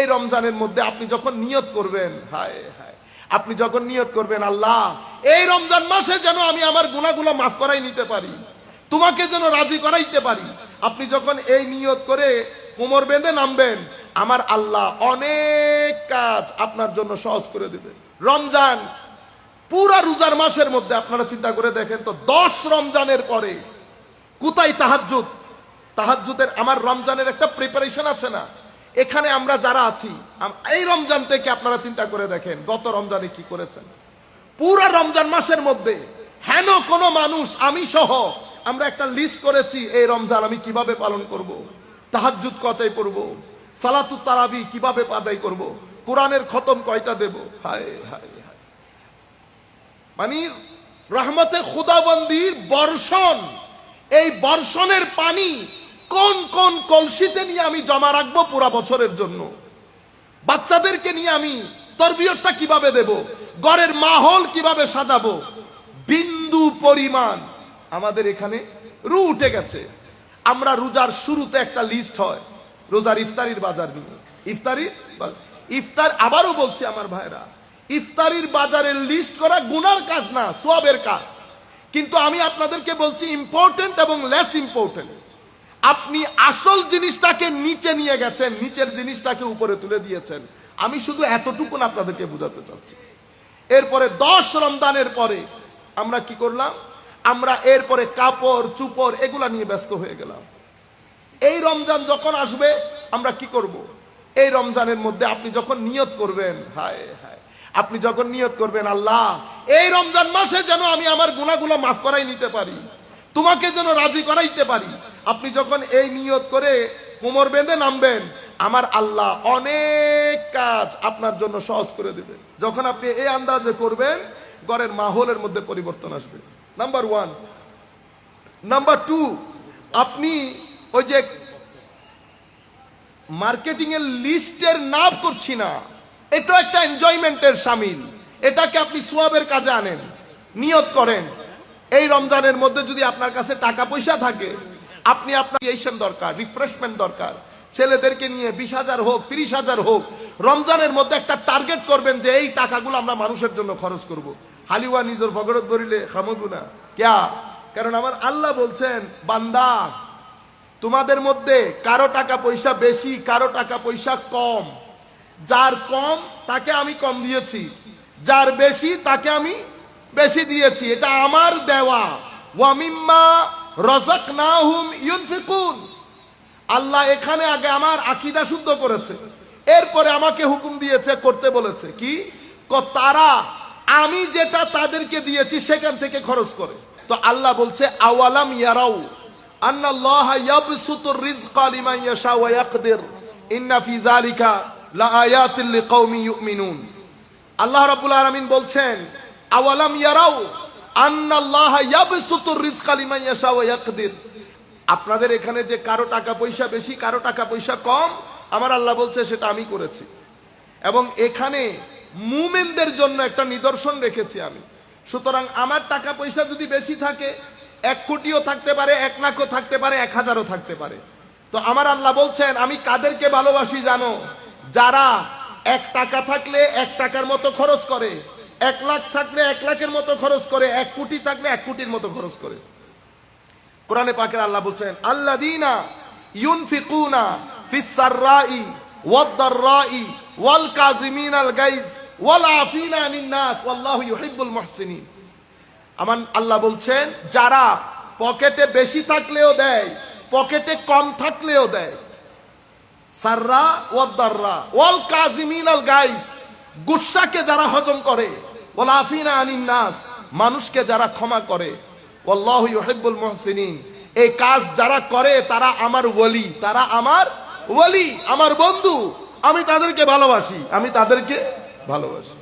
এই রমজানের মধ্যে আপনি যখন নিয়ত করবেন, হায় হায়, আপনি যখন নিয়ত করবেন, আল্লাহ, এই রমজান মাসে যেন আমি আমার গুণাগুলো মাফ করাই নিতে পারি, তোমাকে যেন রাজি করাইতে পারি। আপনি যখন এই নিয়ত করে কোমর বেঁধে নামবেন, আমার আল্লাহ অনেক কাজ আপনার জন্য সহজ করে দেবে। রমজান পুরা রোজার মাসের মধ্যে আপনারা চিন্তা করে দেখেন তো, দশ রমজানের পরে কোথায় তাহাজ্জুদ? তাহাজ্জুদের, আমার রমজানের একটা প্রিপারেশন আছে না? এখানে আমরা যারা আছি এই রমজান থেকে আপনারা চিন্তা করে দেখেন, গত রমজানে কি করেছেন পুরো রমজান মাসের মধ্যে হেন কোনো মানুষ, আমি সহ, আমরা একটা লিস্ট করেছি, এই রমজান আমি কীভাবে পালন করব। তাহাজ্জুদ কতাই পড়ব সালাতু তারাবি কীভাবে আদায় করব। কোরআনের খতম কয়টা দেব হায় হায় হায় মানে রহমতে খুদাবন্দির বর্ষণ, এই বর্ষণের পানি কোন কোন কলসিতে নিয়ে আমি জমা রাখব পুরা বছরের জন্য? বাচ্চাদেরকে নিয়ে আমি তরবিয়তটা কীভাবে দেব? গড়ের মাহল কীভাবে সাজাবো? বিন্দু পরিমাণ। আমাদের এখানে রু উঠে গেছে। আমরা রোজার শুরুতে একটা লিস্ট হয়, রোজার ইফতারির বাজার নিয়ে। ইফতারির ইফতার আবারও বলছি আমার ভাইরা, ইফতারির বাজারের লিস্ট করা গুনার কাজ না, সোয়াবের কাজ। কিন্তু আমি আপনাদেরকে বলছি ইম্পর্টেন্ট এবং লেস ইম্পর্টেন্ট আপনি আসল জিনিসটাকে নিচে নিয়ে গেছেন, নিচের জিনিসটাকে উপরে তুলে দিয়েছেন। আমি শুধু এতটুকু আপনাদেরকে বোঝাতে চাচ্ছি। এরপরে দশ রমদানের পরে আমরা কি করলাম? আমরা এরপরে কাপড়, চুপড় এগুলা নিয়ে ব্যস্ত হয়ে গেলাম। এই রমজান যখন আসবে, আমরা কি করব। এই রমজানের মধ্যে আপনি যখন নিয়ত করবেন, হায় হায়, আপনি যখন নিয়ত করবেন, আল্লাহ, এই রমজান মাসে যেন আমি আমার গুণাগুলো মাফ করাই নিতে পারি, তোমাকে যেন রাজি করাইতে পারি আপনি যখন এই নিয়ত করে কোমর বেঁধে নামবেন, আমার আল্লাহ অনেক কাজ আপনার জন্য সহজ করে দেবে। যখন আপনি এই আন্দাজে করবেন, ঘরের মাহলের মধ্যে পরিবর্তন আসবে। নাম্বার ওয়ান নাম্বার টু আপনি ওই যে মার্কেটিং এর লিস্টের নাম করছি না এটা একটা এনজয়মেন্টের সামিল। এটাকে আপনি সোয়াবের কাজে আনেন, নিয়ত করেন। এই রমজানের মধ্যে যদি আপনার কাছে টাকা পয়সা থাকে আপনি আপনার এইসন দরকার রিফ্রেশমেন্ট দরকার। ছেলেদেরকে নিয়ে বিশ হাজার হোক, তিরিশ হাজার হোক, রমজানের মধ্যে একটা টার্গেট করবেন যে এই টাকাগুলো আমরা মানুষের জন্য খরচ করব। হালিওয়া নিজের ভগরত ধরিলে খামগুনা, ক্যা? কারণ আমার আল্লাহ বলছেন, বান্দা, তোমাদের মধ্যে কারও টাকা পয়সা বেশি, কারও টাকা পয়সা কম। যার কম, তাকে আমি কম দিয়েছি। যার বেশি, তাকে আমি বেশি দিয়েছি। এটা আমার দেওয়া। ওয়ামিম্মা রজক না হুম ইউনফিকুন। আল্লাহ এখানে আগে আমার আকিদা শুদ্ধ করেছে। এরপরে আমাকে হুকুম দিয়েছে, করতে বলেছে। কি? তারা আমি যেটা তাদেরকে দিয়েছি সেখান থেকে খরচ করে। তো আল্লাহ বলছে, আওয়ালাম ইয়ারাউ ইয়াশা আল্লাহ রাব্বুল আলামিন বলছেন, আওয়ালাম ইয়ারাউ আপনাদের এখানে যে কারও টাকা পয়সা বেশি, কারও টাকা পয়সা কম, আমার আল্লাহ বলছে সেটা আমি করেছি। এবং এখানে মুমেনদের জন্য একটা নিদর্শন রেখেছি আমি। সুতরাং আমার টাকা পয়সা যদি বেশি থাকে, এক কোটিও থাকতে পারে, এক লাখও থাকতে পারে, এক হাজারও থাকতে পারে। তো আমার আল্লাহ বলছেন, আমি কাদেরকে ভালোবাসি জানো? যারা এক টাকা থাকলে এক টাকার মতো খরচ করে এক লাখ থাকলে এক লাখের মতো খরচ করে, এক কোটি থাকলে এক কোটির মতো খরচ করে। কোরআনে পাকের আল্লাহ বলছেন আল্লাহ দিনা ইউনফিকুনা ফিস সাররাই ওয়াদ-দাররাই ওয়াল কাযিমিন আল গাইজ ওয়াল আফিনা আনিন নাস ওয়াল্লাহু ইউহিব্বুল মুহসিনিন। আমার আল্লাহ বলছেন, যারা পকেটে বেশি থাকলেও দেয়, পকেটে কম থাকলেও দেয়, সাররা ওয়াদ-দাররা ওয়াল কাযিমিন আল গাইজ গুসাকে যারা হজম করে আনিন নাস মানুষকে যারা ক্ষমা করে। আল্লাহ মুহসিনিন। এই কাজ যারা করে, তারা আমার ওলি তারা আমার ওলি আমার বন্ধু। আমি তাদেরকে ভালোবাসি, আমি তাদেরকে ভালোবাসি।